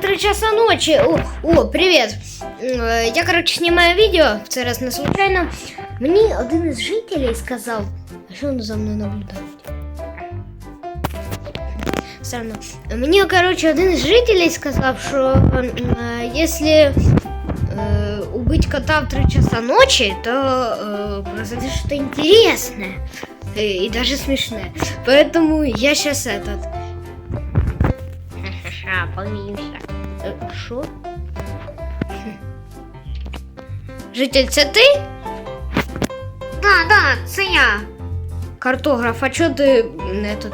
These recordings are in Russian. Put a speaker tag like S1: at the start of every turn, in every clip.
S1: 3 часа ночи. О, о, привет. М, е, Я, короче, снимаю видео, в цей раз не случайно. Мені один із жителей сказав, а що він за мною наблюдає? Странно. Мені, короче, один із жителей сказав, що м, е, якщо е, убить кота в 3 часа ночи, то э, произойдет что-то интересное э, и даже смешное. Поэтому я сейчас этот... Ха-ха-ха, Що? Житель, це ти? Да, да, це я. Картограф, а чого ти не тут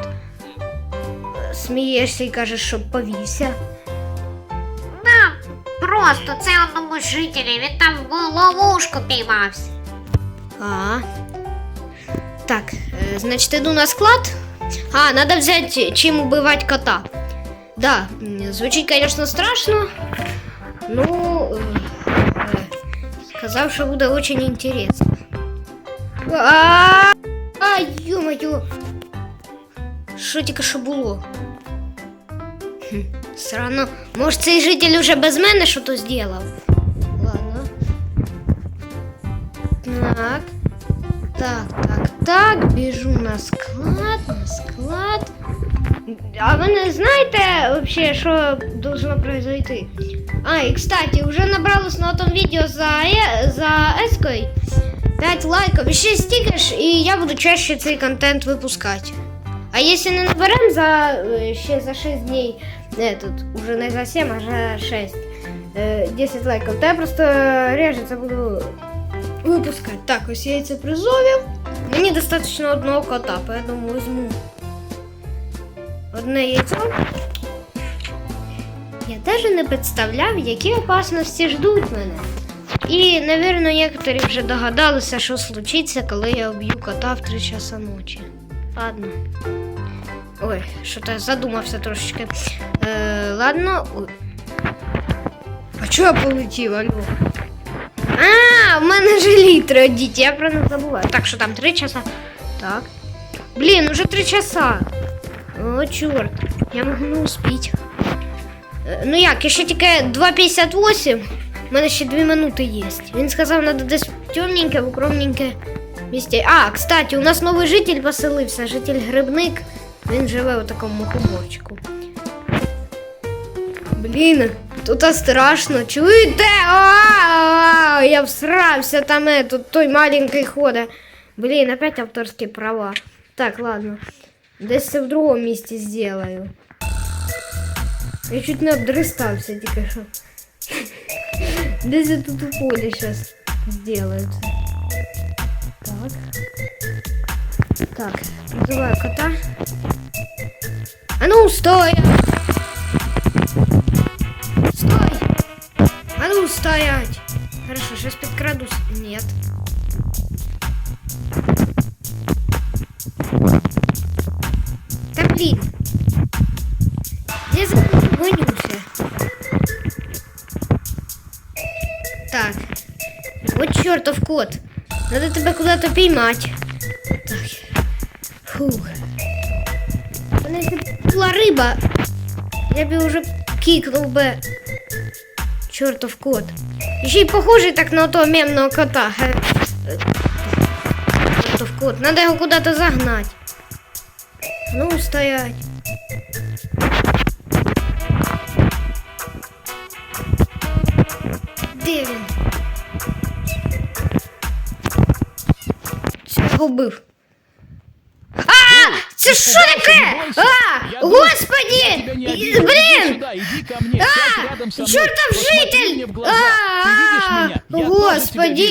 S1: смієшся і кажеш, щоб повівся?
S2: Да, просто це одному з жителів, він там в ловушку піймався.
S1: А. Так, э, значит, иду на склад. А, надо взять, чем убивать кота. Да, м, звучит, конечно, страшно. Ну, э, э, сказав, що буде очень интересно. А, а ё-моё. Що тільки що було? Хм, Странно. Може, цей житель уже без мене що-то зробив? Ладно. Так. Так, так, так, біжу на склад, на склад. А ви не знаєте вообще, що должно произойти? А, і кстати, уже набралось на том видео за, е- за Еской 5 лайков. І ще стільки ж, і я буду чаще цей контент випускати. А якщо не наберемо за е, ще за 6 днів, не, тут уже не за 7, а за 6, е, 10 лайків, то я просто реже це буду выпускать. Так, ось яйця призовів. Мені достатньо одного кота, поэтому возьму Одне яйцо. Я даже не представляв, які опасності ждуть мене. І, напевно, некоторі вже догадалися, що случиться, коли я уб'ю кота в 3 часа ночі. Ладно. Ой, що-то я задумався трошечки. Е, ладно. Ой. А чого я полетів, алло? А, в мене же літри одіті, я про них забуваю. Так, що там, три часа? Так. Блін, уже три часа. О, чорт, я можу не успіть. Е, Ну як, ще тільки 2.58, у мене ще 2 минути є. Він сказав, треба десь темненьке, в укромненьке місці. А, кстати, у нас новий житель поселився, житель Грибник. Він живе у такому куборчику. Блін, тут страшно. Чуєте? А, я всрався там е, тут той маленький ходить. Блін, опять авторські права. Так, ладно. Десь це в другому місці сделаю. Я чуть не обдристався тільки що. Десь я тут у полі зараз сделаю це. Так. Так, називаю кота. А ну, стой! Стой! А ну, стоять! Хорошо, сейчас подкрадусь. Нет. Да блин! Я за ним гонюся. Так. Вот чертов кот. Надо тебя куда-то поймать. Так. Фух. Мене якби була риба. Я б уже кикнув би. Чортов кот. І ще й похожий так на того мемного кота. Ге. Е, Чортов кот. Надо його куда-то загнать. Ну, стоять. Де він? Вбив. А! Це що таке? А! Господи! І- Блін! А! Чертов житель! А! Господи!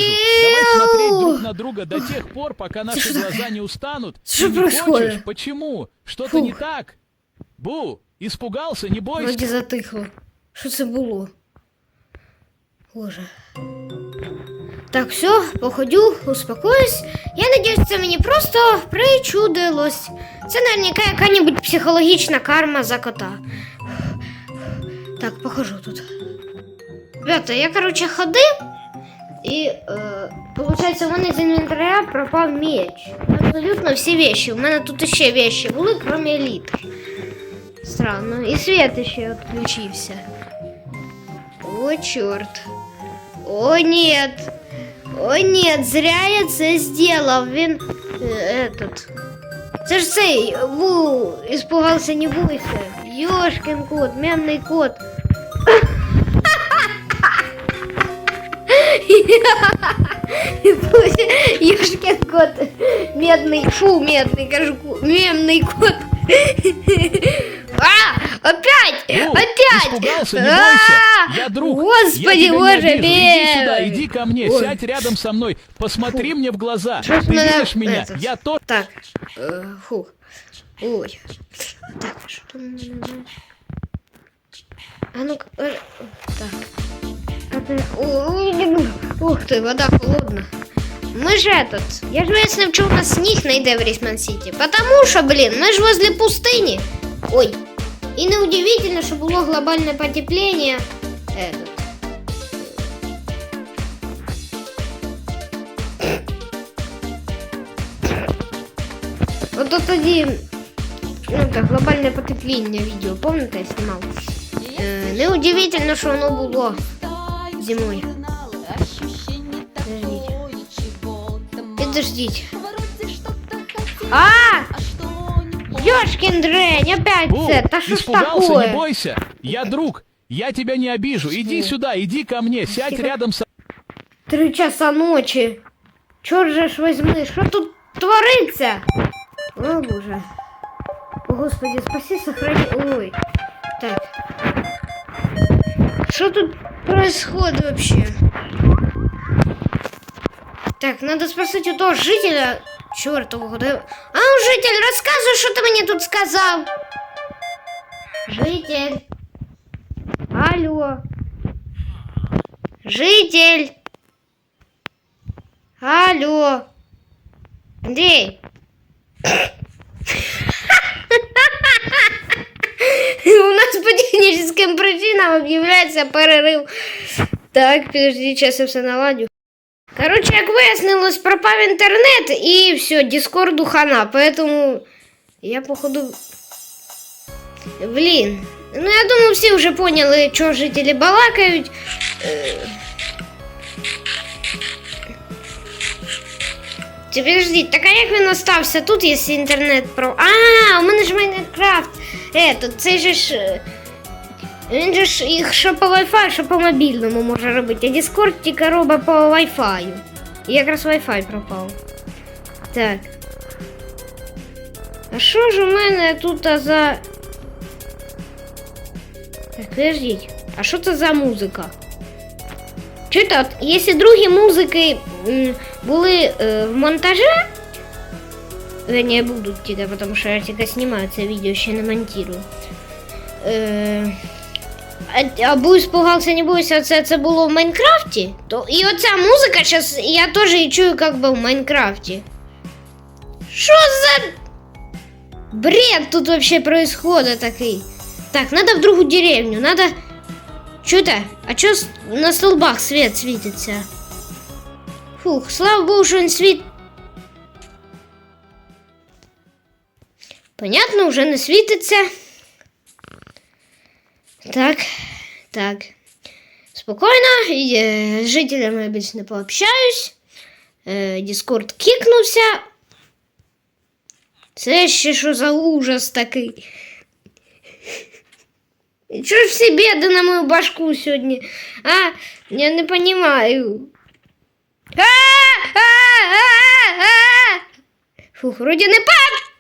S3: друг на друга до тех пор, пока наши
S1: что
S3: глаза
S1: такое?
S3: не устанут.
S1: Что
S3: Ты не
S1: происходит?
S3: хочешь? Почему? Что-то не
S1: Фух.
S3: так? Бу, испугался, не бойся.
S1: Вроді затихло. Що це було? Боже. Так, все, походю, успокоюсь. Я надіюсь, це мені просто причудилось. Це наверняка яка-небудь психологічна карма за кота. Так, похожу тут. Ребята, я, короче, ходив, і, е, виходить, у мене з інвентаря пропав меч. Абсолютно всі вещи. У мене тут ще вещи були, крім елітри. Странно. І світ ще відключився. О, чорт. О, нет. О, нет, зря я це зробив. Він. Этот. Це ж цей. Ву, испугався, не бойся. Ёшкин кот, мемный кот. Ёшкин кот. Медный. Фу, медный, кажу, мемный кот. А! Опять!
S3: Ну,
S1: Опять!
S3: Испугался, не
S1: А!
S3: бойся. Я друг.
S1: Господи,
S3: я тебя
S1: боже,
S3: не обижу. Иди сюда,
S1: бедный.
S3: иди ко мне,
S1: Ой.
S3: сядь рядом со мной. Посмотри мне в глаза.
S1: Что ж
S3: Ты
S1: меня
S3: видишь меня?
S1: этот-
S3: Я тоже.
S1: Так. Е, Фу. Ой. Так, що там у мене знаєш? А ну-ка. е, Так. А ти- Ой, Ух ти, вода холодна. Ми ж этот. Я ж вияснив, що у нас сніг не йде в Рісман Сіті. Потому що, блін, ми ж возле пустині. Ой. І неудивительно, що було глобальне потеплення. Этот. Ото тоді, ну так, глобальне потепління відео, пам'ятаєте, я знімав? Е, неудивительно, що воно було зимою. Підождіть. А! Ёшкин дрень, опять
S3: Бу,
S1: це, та що ж
S3: испугался, не
S1: такое?
S3: бойся. Я друг. Я тебя не обижу. Иди сюда, иди ко мне, сядь
S1: Спасибо.
S3: рядом со
S1: Три часа ночі. Чорт же ж возьми, що тут твориться? О, боже. О, Господи, спаси, сохрани. Ой. Так. Что тут происходит вообще? Так, надо спросить у того жителя чертового. Да... А ну, житель, рассказывай, что ты мне тут сказал. Житель. Алло. Житель. Алло. Андрей. У нас по техническим причинам объявляется перерыв. Так, подожди, сейчас я все наладю. Короче, як вияснилось, пропав інтернет і все, Дискорду хана, поэтому я походу. Блін. Ну я думаю, всі вже поняли, що жителі балакають. Е, Чи Підождіть, так а як він остався тут, якщо інтернет про. А, у мене ж Майнкрафт. Ето, це же ж. е, Він же ж їх що по Wi-Fi, що по мобільному може робити. А Discord тільки робить по Wi-Fi. І якраз Wi-Fi пропав. Так. А що ж у мене тут а, за. Так, подождіть. А що це за музика? Чуєте, от, якщо другі музики м, були е, в монтажі, не будуть тільки, тому що я тільки знімаю це відео, ще не монтую. Е, а- або испугався, не бойся, це, це було в Майнкрафті, то і оця музика зараз я теж її чую, як би в Майнкрафті. Що за бред тут вообще происходит такий? Так, надо в другу деревню, надо... Чё-то, а чё с- на столбах свет светится? Фух, слава богу, что он свет... Понятно, уже не світиться. Так, так. Спокійно, і, е, з жителями я більше не пообщаюсь. Е, Дискорд кікнувся. Це ще що за ужас такий. І Чого ж всі біди на мою башку сьогодні? А, я не понимаю. А, а, а, а. Фух, вроді не пап.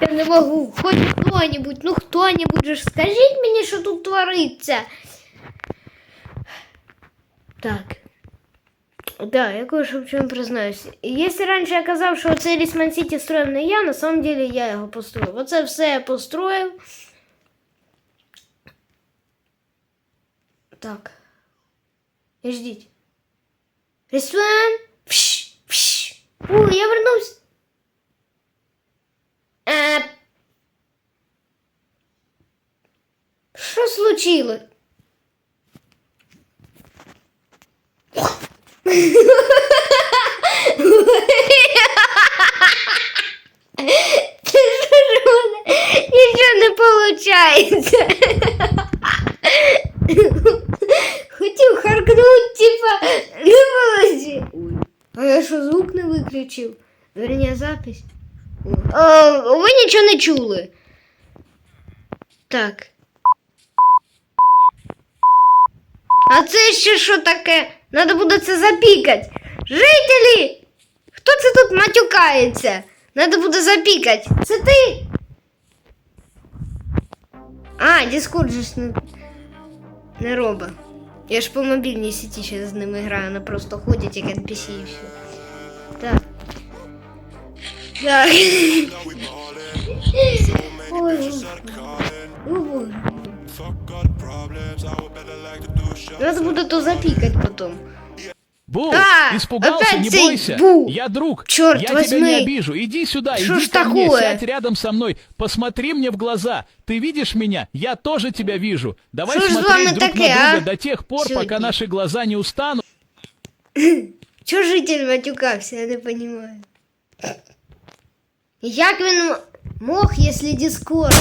S1: Я не можу. Хоч хто-небудь, ну хто-небудь же ж скажіть мені, що тут твориться. Так. Да, я кое-что в чем признаюсь. Если раньше я казав, що цей Рісман Сіті строїв не я, на самом деле я його построїв. Оце все я построїв. Так. І ждіть. Рісман! О, я вернусь. Е... А, Що случилось? Ничего не получается. запись. А, ви нічого не чули. Так. А це ще що таке? Надо буде це запікати. Жителі! Хто це тут матюкається? Надо буде запікати. Це ти? А, Discord же ж не, не робить. Я ж по мобільній сіті ще з ними граю, вони просто ходять як NPC і все. Так. Так. Ой, Господи. О, Боже. Надо буде то запікати потім.
S3: Бу,
S1: А,
S3: испугался,
S1: опять
S3: не
S1: цей
S3: бойся.
S1: Бу.
S3: Я друг.
S1: Черт
S3: я тебя
S1: возьми.
S3: не обижу. Иди сюда,
S1: Что
S3: иди
S1: ж
S3: ко мне,
S1: такое?
S3: сядь рядом со мной. Посмотри мне в глаза. Ты видишь меня? Я тоже тебя вижу. Давай
S1: Что ж с
S3: смотреть
S1: вами
S3: друг
S1: такое,
S3: на друга
S1: а?
S3: до тех пор,
S1: Сегодня.
S3: пока наши глаза не устанут.
S1: Чого житель матюкався, я не розумію. Як він мог, якщо Дискорд?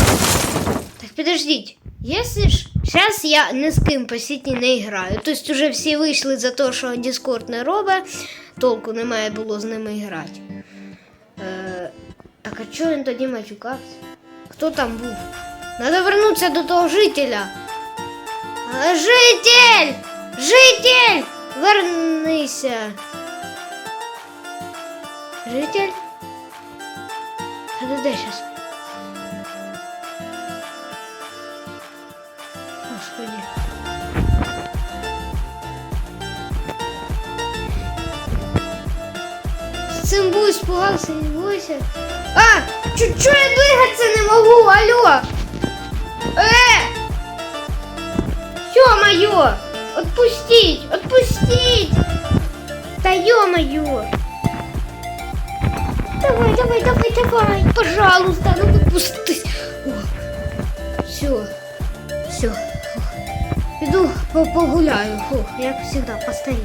S1: Так подождіть, якщо ж зараз я ні з ким по сіті не граю, тобто вже всі вийшли за те, що Дискорд не робить, толку немає було з ними грати. Е, так а чого він тоді матюкався? Хто там був? Надо вернутися до того жителя. Житель! Житель! Вернися! Житель? А ты где сейчас? Господи. С цим буй испугался, не бойся. А! Чуть-чуть я двигаться не могу, алло! Э! Ё-моё! Отпустить! Отпустить! Да ё-моё! Давай, давай, давай, давай! Пожалуйста, ну отпусти! Все, все. Иду по- погуляю, Фух, як всегда, постоїть.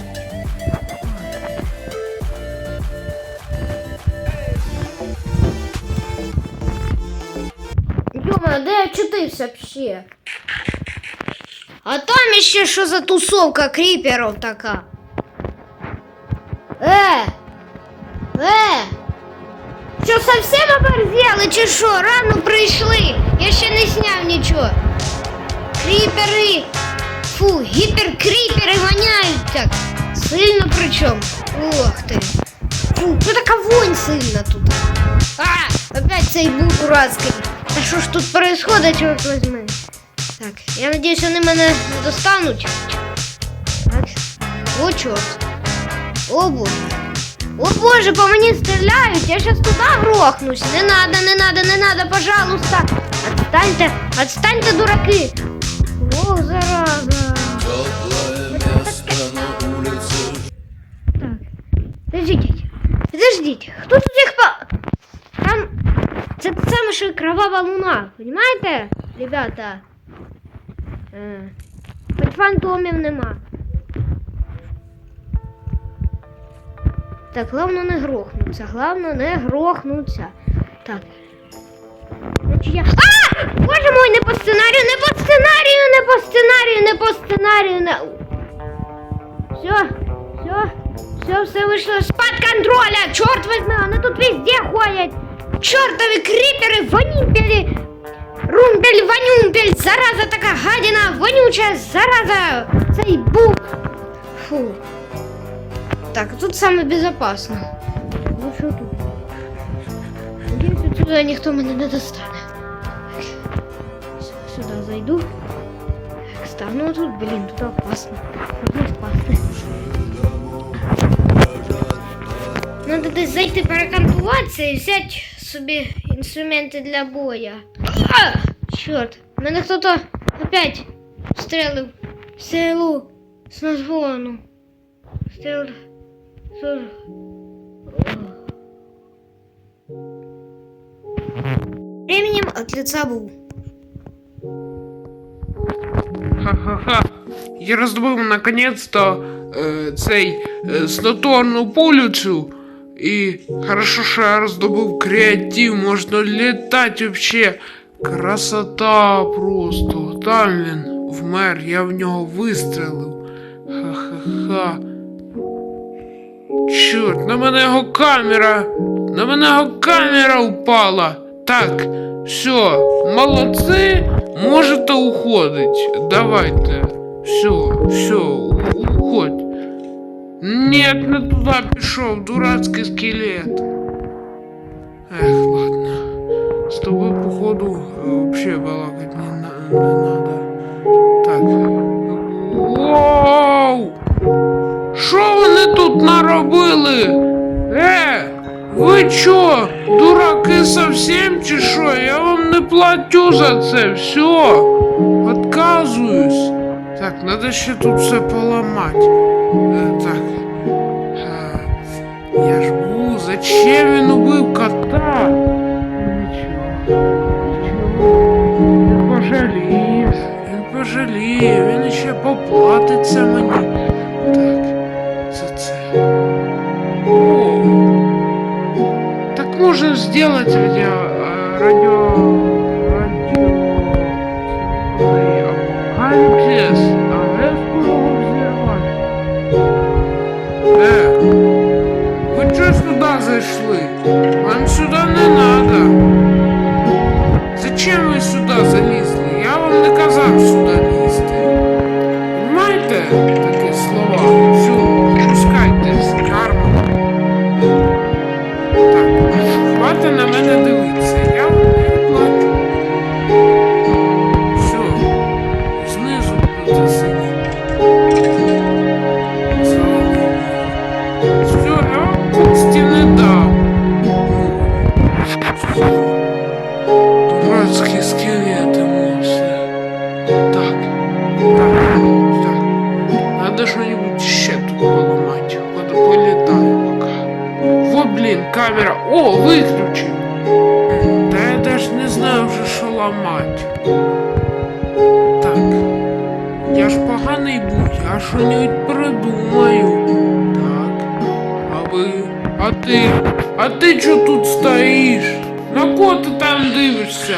S1: Йома, де я чутився вообще? А там ще що за тусовка кріперів така? оборзели, чи що? Рано прийшли. Я ще не сняв нічого. Кріпери. Фу, гіперкріпери воняють так. Сильно причому. Ох ти. Фу, ну така вонь сильна тут. А, опять цей був дурацький. Та що ж тут происходит, чорт возьми? Так, я надіюсь, вони мене не достануть. Так. О, чорт. О, боже. О боже, по мені стріляють, я сейчас туда грохнусь. Не надо, не надо, не надо, пожалуйста. Отстаньте, отстаньте, дураки. О, зараза. Так, подождите, подождите, хто тут їх по... Там, це те саме, що і кровава луна, понимаєте, ребята? Е, Хоч фантомів нема. Так, главное не грохнуться. Главное не грохнуться. Так. Значить я. А! Боже мой, не по сценарію, не по сценарію, не по сценарію, не по сценарію, не. Все, все, все, все вийшло з-під контроля. Чорт возьми, вони тут везде ходять. Чортові кріпери, ванімпелі. Румпель, ванюмпель, зараза така гадіна, вонюча, зараза. Цей бук. Фу. Так, тут самое безопасно. Ну что тут? Надеюсь, отсюда никто меня не достанет. Так, Сюда зайду. Так, стану тут, блин, тут опасно. Тут опасно. Надо десь зайти перекантуватися і взяти собі інструменти для боя. А! Чорт, мене хто-то опять стрелив в селу з назвону. Стрелив. Слушай. Временем от лица Бу.
S4: Ха-ха-ха. Я роздобув наконець-то е, цей е, снотворну пулю цю. І хорошо, що я роздобув креатив, можна літати вообще. Красота просто. Там він вмер, я в нього вистрелив. Ха-ха-ха. Чорт, на мене його камера. На мене його камера упала. Так, все, молодці, можете уходить. Давайте. Все, все, уходь. Нет, не туди пішов, дурацький скелет. Ех, ладно. З тобою, походу, вообще балакать не, на- не надо. Так. Воу! Що вони тут наробили? Е, ви чо, дураки совсем чи що? Я вам не платю за це, все. Отказуюсь. Так, надо ще тут все поламати. Е, так. Е, я ж був, зачем він убив кота? Нічого, нічого. Він пожаліє, він пожаліє, він ще поплатиться мені. Можно сделать радио... э, радио... а. Э, вы что сюда зашли? Вам сюда не надо. Зачем ви сюди залізли? Я вам не казав сюди лізти. О, виключив. Та я даже не знаю уже, що ломать. Так. Я ж поганий був, я що-нибудь придумаю. Так. А ви. А ти? А ти чого тут стоїш? На кого ти там дивишся?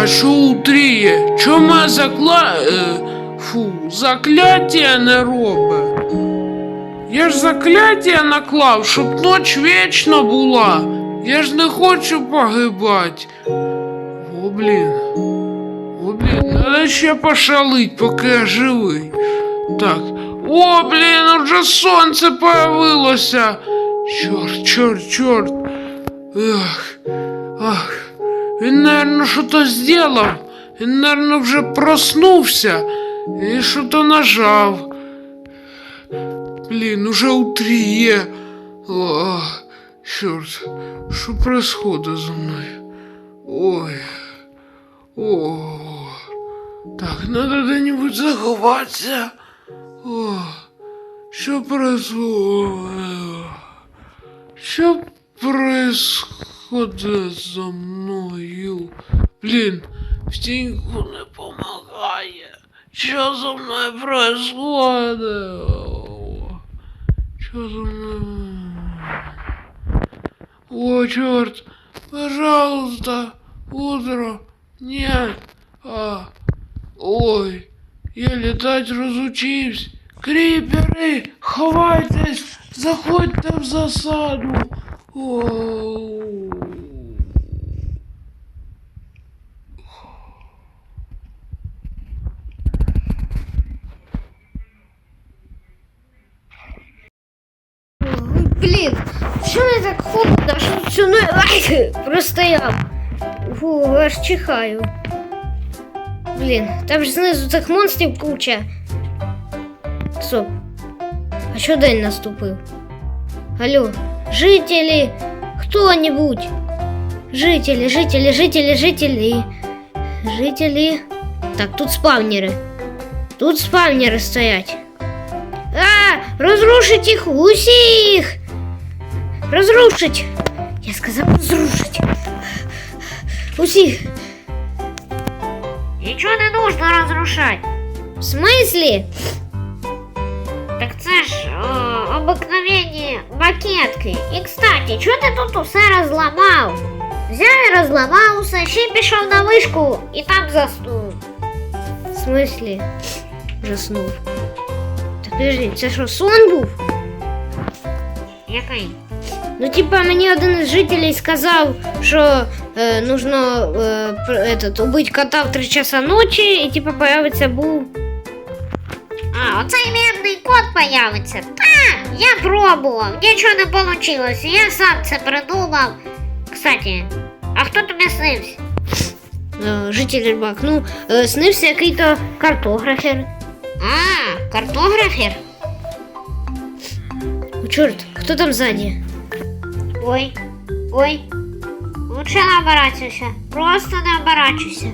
S4: а що у тріє? Чому закла... Е, фу, закляття не робить? Я ж закляття наклав, щоб ноч вічно була. Я ж не хочу погибати. О, блін. О, блін, надо ще пошалить, поки я живий. Так. О, блін, уже сонце появилося. Чорт, чорт, чорт. Ах, ах. Він, наверное, що-то зробив. Він, наверное, вже проснувся і що-то нажав. Блін, уже утріє. О, чорт, що происходит зі мною? Ой. О, так, надо где-нибудь заховаться. О, что происходит? Что происходит Со мною? Блин, в теньку не помогает. Что со мной происходит? Что со мной? О, черт! Пожалуйста, утро. Нет. А, ой, я летать разучився. Кріпери, ховайтесь, заходьте в засаду. Оу.
S1: Блін, що не так холодно, що всю не Ай, простояв. Фу, аж чихаю. Блін, там ж знизу цих монстрів куча. Стоп. А що день наступив? Алло, жителі, хто-нибудь. Жителі, жителі, жителі, жителі. Жителі. Так, тут спавнери. Тут спавнери стоять. А, разрушить их усіх! Разрушить! Я сказав разрушить. Усіх.
S2: Нічого не нужно розрушати.
S1: В смислі?
S2: Так це ж о, обикновенні макетки. І кстати, чого ти тут усе розламав? Взяв і розламав усе, ще й пішов на вишку і там заснув.
S1: В смислі? Заснув. Так подожди, це що, сон був?
S2: Який?
S1: Ну, типа, мені один із жителей сказав, що е, нужно е, пр- этот, убить кота в 3 часа ночі, і типа появиться був.
S2: А, оцей мемний кот появиться. Та, я пробував, нічого не вийшло. Я сам це придумав. Кстати, а хто тобі снився?
S1: Е, житель рибак. Ну, е, снився який-то картографер.
S2: А, картографер?
S1: О, чорт, хто там ззаді?
S2: Ой, ой. Лучше не оборачивайся. Просто не оборачивайся.